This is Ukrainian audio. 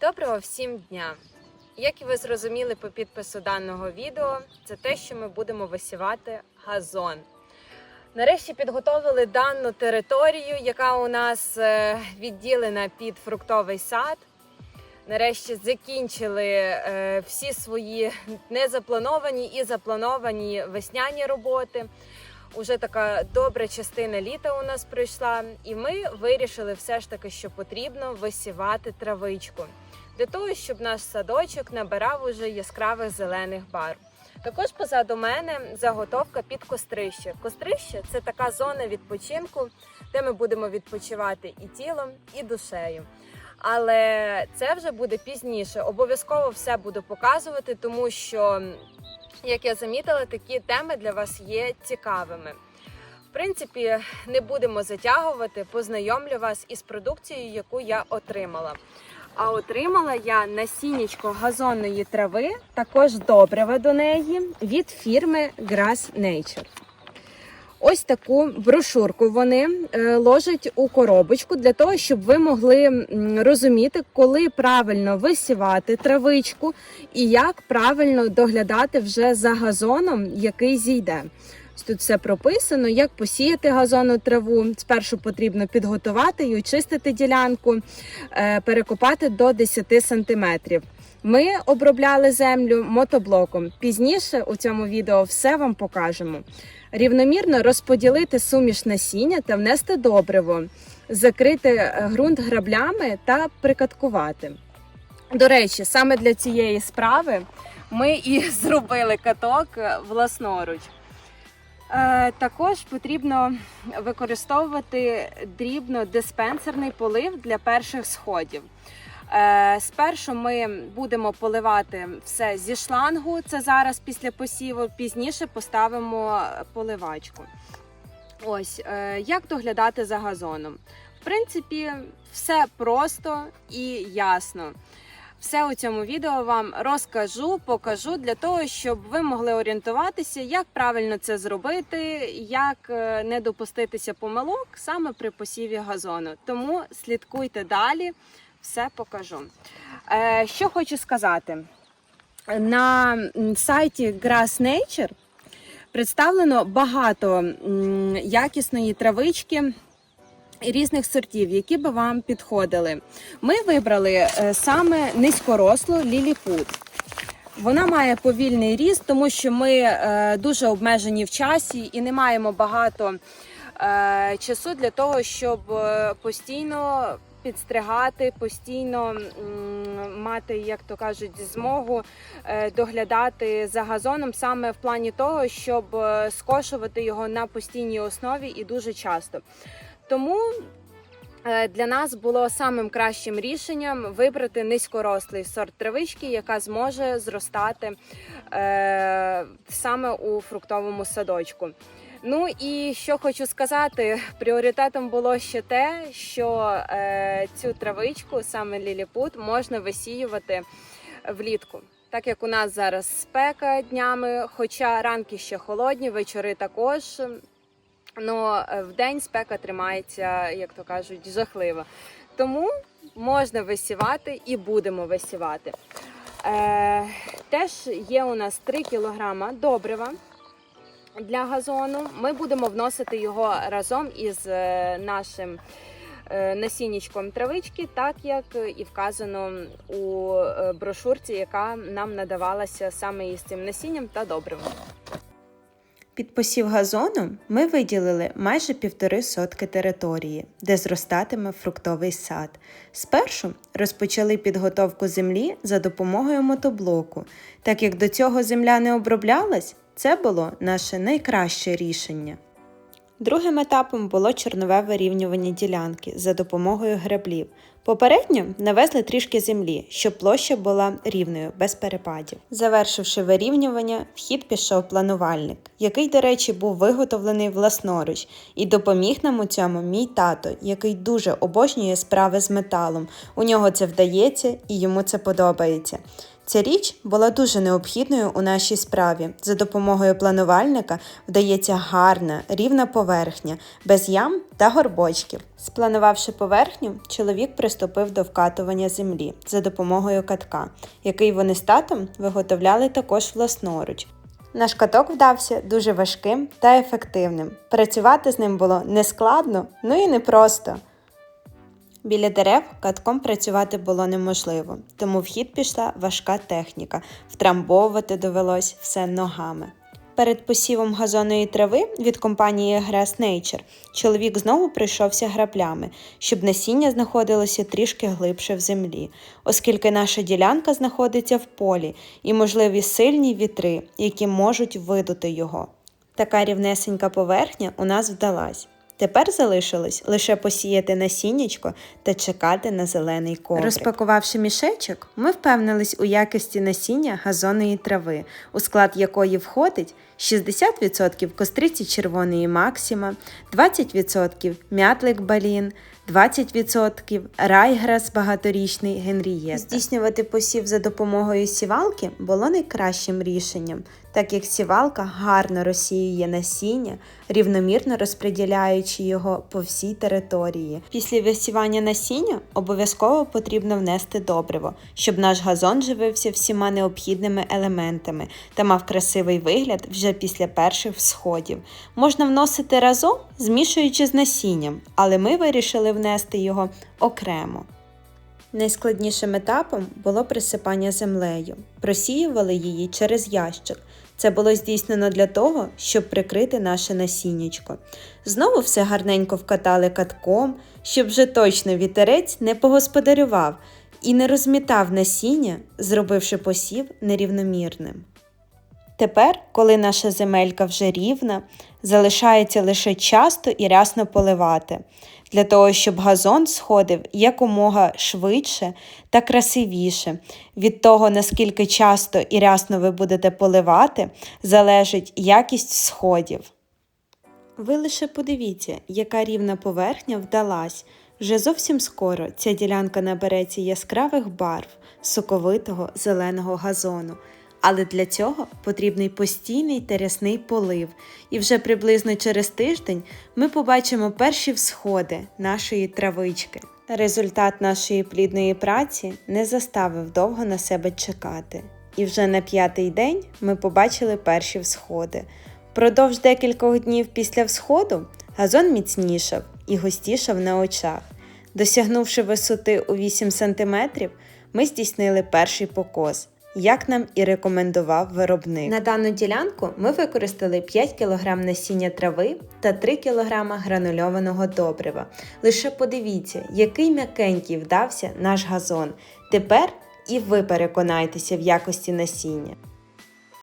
Доброго всім дня! Як і ви зрозуміли по підпису даного відео, це те, що ми будемо висівати газон. Нарешті підготовили дану територію, яка у нас е, відділена під фруктовий сад. Нарешті закінчили е, всі свої незаплановані і заплановані весняні роботи. Уже така добра частина літа у нас пройшла, і ми вирішили все ж таки, що потрібно висівати травичку для того, щоб наш садочок набирав уже яскравих зелених барв. Також позаду мене заготовка під кострище. Кострище це така зона відпочинку, де ми будемо відпочивати і тілом, і душею. Але це вже буде пізніше. Обов'язково все буду показувати, тому що, як я замітила, такі теми для вас є цікавими. В принципі, не будемо затягувати, познайомлю вас із продукцією, яку я отримала. А отримала я насіннячко газонної трави, також добрива до неї від фірми Grass Nature. Ось таку брошурку вони е, ложать у коробочку для того, щоб ви могли розуміти, коли правильно висівати травичку і як правильно доглядати вже за газоном, який зійде. Тут все прописано, як посіяти газонну траву. Спершу потрібно підготувати і очистити ділянку, е, перекопати до 10 сантиметрів. Ми обробляли землю мотоблоком. Пізніше у цьому відео все вам покажемо. Рівномірно розподілити суміш насіння та внести добриво, закрити е, ґрунт граблями та прикаткувати. До речі, саме для цієї справи ми і зробили каток е, власноруч. Е, Також потрібно використовувати дрібно-диспенсерний полив для перших сходів. Е, Спершу ми будемо поливати все зі шлангу, це зараз після посіву, пізніше поставимо поливачку. Ось е, як доглядати за газоном. В принципі, все просто і ясно. Все у цьому відео вам розкажу, покажу для того, щоб ви могли орієнтуватися, як правильно це зробити, як е, не допуститися помилок саме при посіві газону. Тому слідкуйте далі, все покажу. Е, Що хочу сказати. На сайті Grass Nature представлено багато якісної травички різних сортів, які би вам підходили. Ми вибрали е, саме низькорослу ліліпут. Вона має повільний ріст, тому що ми е, дуже обмежені в часі і не маємо багато часу для того, щоб постійно підстригати, постійно мати, як то кажуть, змогу е, доглядати за газоном саме в плані того, щоб е, скошувати його на постійній основі і дуже часто. Тому е, для нас було самим кращим рішенням вибрати низькорослий сорт травички, яка зможе зростати саме у фруктовому садочку. Ну і що хочу сказати, пріоритетом було ще те, що е, цю травичку, саме ліліпут, можна висіювати влітку. Так як у нас зараз спека днями, хоча ранки ще холодні, вечори також. Ну, в день спека тримається, як то кажуть, жахливо. Тому можна висівати і будемо висівати. Е, теж є у нас 3 кг добрива для газону. Ми будемо вносити його разом із е, нашим е, насіннячком травички, так як і вказано у е, брошурці, яка нам надавалася саме із цим насінням та добривом. Під посів газону ми виділили майже півтори сотки території, де зростатиме фруктовий сад. Спершу розпочали підготовку землі за допомогою мотоблоку. Так як до цього земля не оброблялась, це було наше найкраще рішення. Другим етапом було чорнове вирівнювання ділянки за допомогою греблів. Попередньо навезли трішки землі, щоб площа була рівною, без перепадів. Завершивши вирівнювання, в хід пішов планувальник, який, до речі, був виготовлений власноруч, і допоміг нам у цьому мій тато, який дуже обожнює справи з металом. У нього це вдається і йому це подобається. Ця річ була дуже необхідною у нашій справі. За допомогою планувальника вдається гарна, рівна поверхня, без ям та горбочків. Спланувавши поверхню, чоловік приступив до вкатування землі за допомогою катка, який вони з татом виготовляли також власноруч. Наш каток вдався дуже важким та ефективним. Працювати з ним було нескладно, ну і непросто. Біля дерев катком працювати було неможливо, тому в хід пішла важка техніка. Втрамбовувати довелось все ногами. Перед посівом газонної трави від компанії Grass Nature чоловік знову пройшовся граблями, щоб насіння знаходилося трішки глибше в землі, оскільки наша ділянка знаходиться в полі і можливі сильні вітри, які можуть видути його. Така рівнесенька поверхня у нас вдалась. Тепер залишилось лише посіяти насіннячко та чекати на зелений коврик. Розпакувавши мішечок, ми впевнились у якості насіння газонної трави, у склад якої входить 60% костриці червоної Максима, 20% мятлик балін, 20% райграс багаторічний Генрієта. Здійснювати посів за допомогою сівалки було найкращим рішенням, так як сівалка гарно розсіює насіння, рівномірно розподіляючи його по всій території. Після висівання насіння обов'язково потрібно внести добриво, щоб наш газон живився всіма необхідними елементами та мав красивий вигляд вже після перших всходів. Можна вносити разом, змішуючи з насінням, але ми вирішили внести його окремо. Найскладнішим етапом було присипання землею. Просіювали її через ящик. Це було здійснено для того, щоб прикрити наше насіннячко. Знову все гарненько вкатали катком, щоб вже точно вітерець не погосподарював і не розмітав насіння, зробивши посів нерівномірним. Тепер, коли наша земелька вже рівна, залишається лише часто і рясно поливати, для того, щоб газон сходив якомога швидше та красивіше. Від того, наскільки часто і рясно ви будете поливати, залежить якість сходів. Ви лише подивіться, яка рівна поверхня вдалась. Вже зовсім скоро ця ділянка набереться яскравих барв соковитого зеленого газону. Але для цього потрібний постійний та рясний полив, і вже приблизно через тиждень ми побачимо перші всходи нашої травички. Результат нашої плідної праці не заставив довго на себе чекати, і вже на п'ятий день ми побачили перші всходи. Продовж декількох днів після всходу газон міцнішав і густішав на очах. Досягнувши висоти у 8 см, ми здійснили перший покос як нам і рекомендував виробник. На дану ділянку ми використали 5 кг насіння трави та 3 кг гранульованого добрива. Лише подивіться, який м'якенький вдався наш газон. Тепер і ви переконайтеся в якості насіння.